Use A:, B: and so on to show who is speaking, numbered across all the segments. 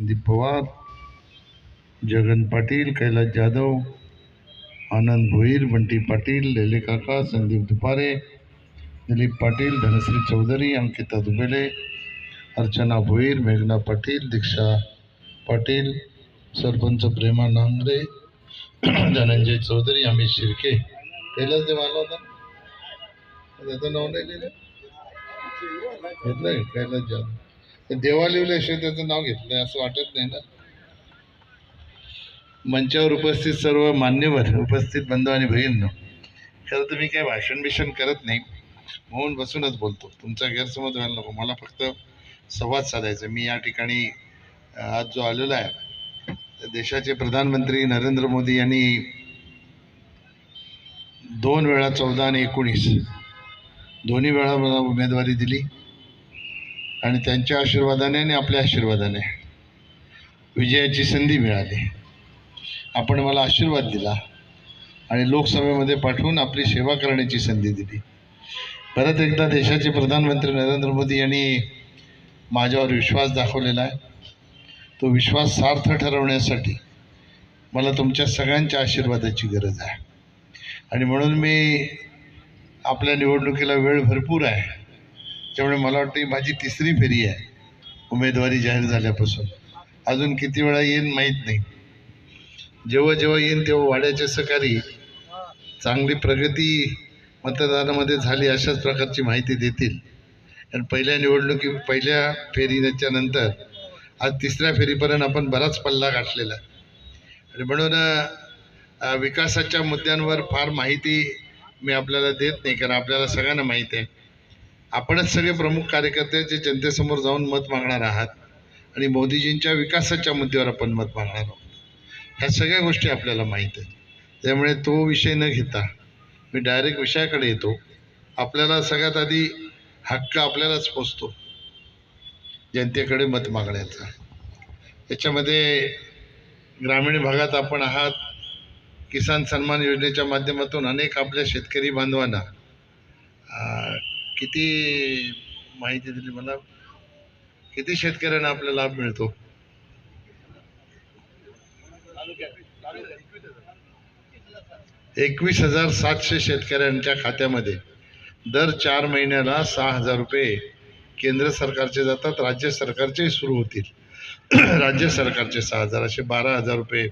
A: संदीप पवार जगन पाटील कैलास जाधव आनंद भोईर बंटी पाटील लेले काका संदीप दुपारे दिलीप पाटील धनश्री चौधरी अंकिता दुबेले अर्चना भोईर मेघना पाटील दीक्षा पाटील सरपंच प्रेमा नांगरे धनंजय चौधरी अमित शिर्के. कैलास देव आला होता? त्याचं नाव नाही लिहिलं. घेतलं कैलास जाधव. तर देवा लिहिल्याशिवाय त्याचं नाव घेतलंय असं वाटत नाही ना? मंचावर उपस्थित सर्व मान्यवर उपस्थित बंधू आणि बहीण खरं तर मी काय भाषण बिषण करत नाही म्हणून बसूनच बोलतो. तुमचा गैरसमज व्हायला नको. मला फक्त संवाद साधायचा मी या ठिकाणी आज जो आलेला आहे देशाचे प्रधानमंत्री नरेंद्र मोदी यांनी दोन वेळा चौदा आणि एकोणीस दोन्ही वेळा मला उमेदवारी दिली. आणि त्यांच्या आशीर्वादाने आणि आपल्या आशीर्वादाने विजयाची संधी मिळाली. आपण मला आशीर्वाद दिला आणि लोकसभेमध्ये पाठवून आपली सेवा करण्याची संधी दिली. परत एकदा देशाचे प्रधानमंत्री नरेंद्र मोदी यांनी माझ्यावर विश्वास दाखवलेला आहे. तो विश्वास सार्थ ठरवण्यासाठी मला तुमच्या सगळ्यांच्या आशीर्वादाची गरज आहे. आणि म्हणून मी आपल्या निवडणुकीला वेळ भरपूर आहे. त्यामुळे मला वाटतं ही माझी तिसरी फेरी आहे उमेदवारी जाहीर झाल्यापासून. अजून किती वेळा येईन माहीत नाही. जेव्हा जेव्हा येईन तेव्हा वाड्याच्या सकाळी चांगली प्रगती मतदानामध्ये झाली अशाच प्रकारची माहिती देतील. कारण पहिल्या निवडणुकी पहिल्या फेरीच्या नंतर आज तिसऱ्या फेरीपर्यंत आपण बराच पल्ला गाठलेला आणि म्हणून विकासाच्या मुद्द्यांवर फार माहिती मी आपल्याला देत नाही कारण आपल्याला सगळ्यांना माहीत आहे. आपणच सगळे प्रमुख कार्यकर्ते जे जनतेसमोर जाऊन मत मागणार आहात आणि मोदीजींच्या विकासाच्या मुद्द्यावर आपण मत मागणार आहोत. ह्या सगळ्या गोष्टी आपल्याला माहीत आहेत. त्यामुळे तो विषय न घेता मी डायरेक्ट विषयाकडे येतो. आपल्याला सगळ्यात आधी हक्क आपल्यालाच पोचतो. जनतेकडे मत मागण्याचा. याच्यामध्ये ग्रामीण भागात आपण आहात. किसान सन्मान योजनेच्या माध्यमातून अनेक आपल्या शेतकरी बांधवांना किती माहिती दिली मला? किती शेतकऱ्यांना आपला लाभ मिळतो? एकवीस हजार सातशे शेतकऱ्यांच्या खात्यामध्ये दर चार महिन्याला सहा हजार रुपये केंद्र सरकारचे जातात राज्य सरकारचे सुरू होतील. राज्य सरकारचे सहा हजार असे बारा हजार रुपये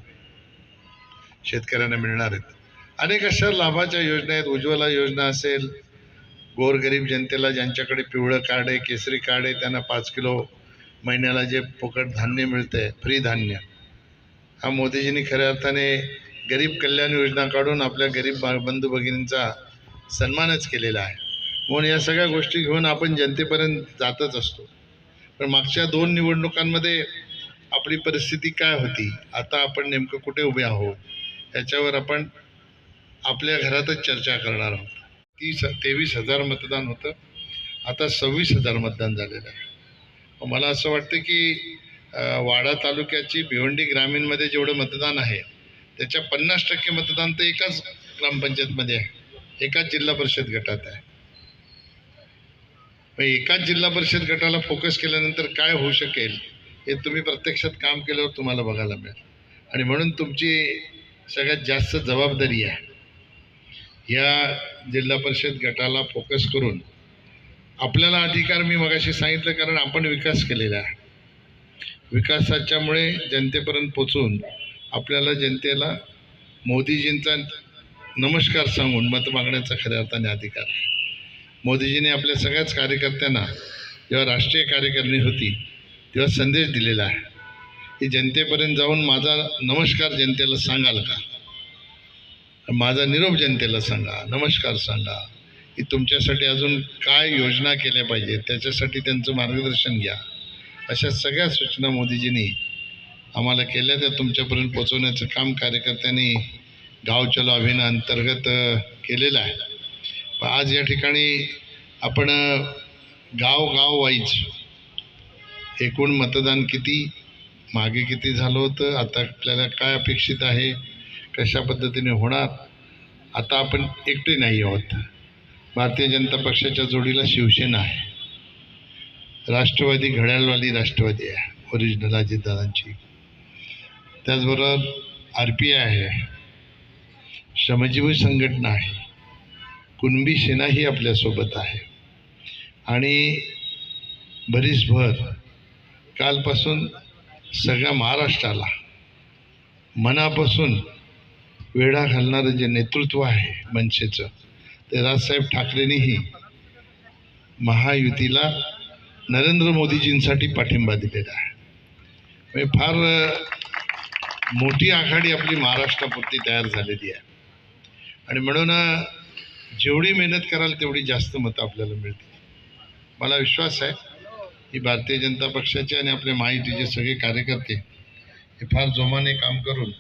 A: शेतकऱ्यांना मिळणार आहेत. अनेक अशा लाभाच्या योजना आहेत. उज्ज्वला योजना असेल गोरगरीब जनतेला ज्यांच्याकडे पिवळं कार्ड आहे केसरी कार्ड आहे त्यांना पाच किलो महिन्याला जे फुकट धान्य मिळतंय फ्री धान्य. हा मोदीजींनी खऱ्या अर्थाने गरीब कल्याण योजना काढून आपल्या गरीब बा बंधू भगिनींचा सन्मानच केलेला आहे. म्हणून या सगळ्या गोष्टी घेऊन आपण जनतेपर्यंत जातच असतो. पण मागच्या दोन निवडणुकांमध्ये आपली परिस्थिती काय होती? आता आपण नेमकं कुठे उभे आहोत? याच्यावर आपण आपल्या घरातच चर्चा करणार आहोत. तीस तेवीस हजार मतदान होतं. आता सव्वीस हजार मतदान झालेलं आहे. मला असं वाटतं की वाडा तालुक्याची भिवंडी ग्रामीणमध्ये जेवढं मतदान आहे त्याच्या पन्नास टक्के मतदान तर एकाच ग्रामपंचायतमध्ये आहे. एकाच जिल्हा परिषद गटात आहे. मग एकाच जिल्हा परिषद गटाला फोकस केल्यानंतर काय होऊ शकेल हे तुम्ही प्रत्यक्षात काम केल्यावर तुम्हाला बघायला मिळेल. आणि म्हणून तुमची सगळ्यात जास्त जबाबदारी आहे. या जिल्हा परिषद गटाला फोकस करून आपल्याला अधिकार मी मगाशी सांगितलं कारण आपण विकास केलेला आहे. विकासाच्यामुळे जनतेपर्यंत पोचून आपल्याला जनतेला मोदीजींचा नमस्कार सांगून मत मागण्याचा खऱ्या अर्थाने अधिकार आहे. मोदीजींनी आपल्या सगळ्याच कार्यकर्त्यांना जेव्हा राष्ट्रीय कार्यकारिणी होती तेव्हा संदेश दिलेला आहे. की जनतेपर्यंत जाऊन माझा नमस्कार जनतेला सांगाल का? माझा निरोप जनतेला सांगा नमस्कार सांगा. की तुमच्यासाठी अजून काय योजना केल्या पाहिजेत? त्याच्यासाठी त्यांचं मार्गदर्शन घ्या. अशा सगळ्या सूचना मोदीजींनी आम्हाला केल्या. त्या तुमच्यापर्यंत पोचवण्याचं काम कार्यकर्त्यांनी गाव चलो अभियानाअंतर्गत केलेलं आहे. पण आज या ठिकाणी आपण गाव गाव वाईज एकूण मतदान किती मागे किती झालं होतं? आता आपल्याला काय अपेक्षित आहे? कशा पद्धतीने होणार आता आपण एकटे नाही आहोत. भारतीय जनता पक्षाच्या जोडीला शिवसेना आहे. राष्ट्रवादी घड्याळवाली राष्ट्रवादी आहे ओरिजिनल अजितदादांची त्याचबरोबर आर पी आय आहे. श्रमजीवी संघटना आहे. कुणबी सेना ही आपल्यासोबत आहे. आणि भरीसभर कालपासून सगळ्या महाराष्ट्राला मनापासून वेढा घालणारं जे नेतृत्व आहे मनसेचं ते राजसाहेब ठाकरेंनीही महायुतीला नरेंद्र मोदीजींसाठी पाठिंबा दिलेला आहे. म्हणजे फार मोठी आघाडी आपली महाराष्ट्रापुरती तयार झालेली आहे. आणि म्हणून जेवढी मेहनत कराल तेवढी जास्त मतं आपल्याला मिळतील. मला विश्वास आहे की भारतीय जनता पक्षाचे आणि आपले महायुतीचे सगळे कार्यकर्ते हे फार जोमाने काम करून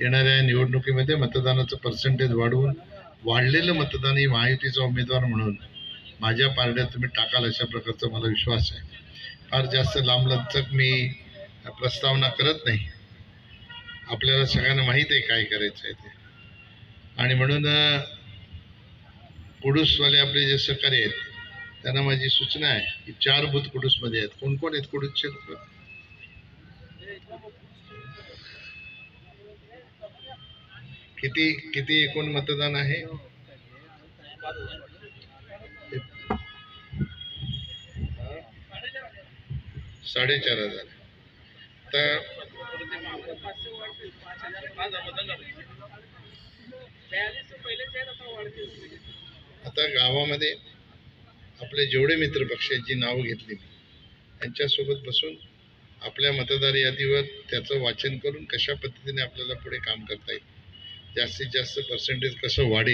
A: येणाऱ्या निवडणुकीमध्ये मतदानाचं पर्सेंटेज वाढवून वाढलेलं मतदान ही महायुतीचा उमेदवार म्हणून माझ्या पारड्यात तुम्ही टाकाल अशा प्रकारचा मला विश्वास आहे. फार जास्त लांबलचक मी प्रस्तावना करत नाही. आपल्याला सगळ्यांना माहीत आहे काय करायचं आहे ते. आणि म्हणून कुडूसवाले आपले जे सहकारी आहेत त्यांना माझी सूचना आहे की चार बूथ कुडूसमध्ये आहेत. कोण कोण आहेत कुडूसचे लोक किती किती एकूण मतदान आहे? साडेचार हजार. तर आता गावामध्ये आपले जेवढे मित्र पक्ष जी नावं घेतली मी त्यांच्यासोबत बसून आपल्या मतदार यादीवर त्याचं वाचन करून कशा पद्धतीने आपल्याला पुढे काम करता येईल? जास्तीत जास्त पर्सेंटेज कसं वाढेल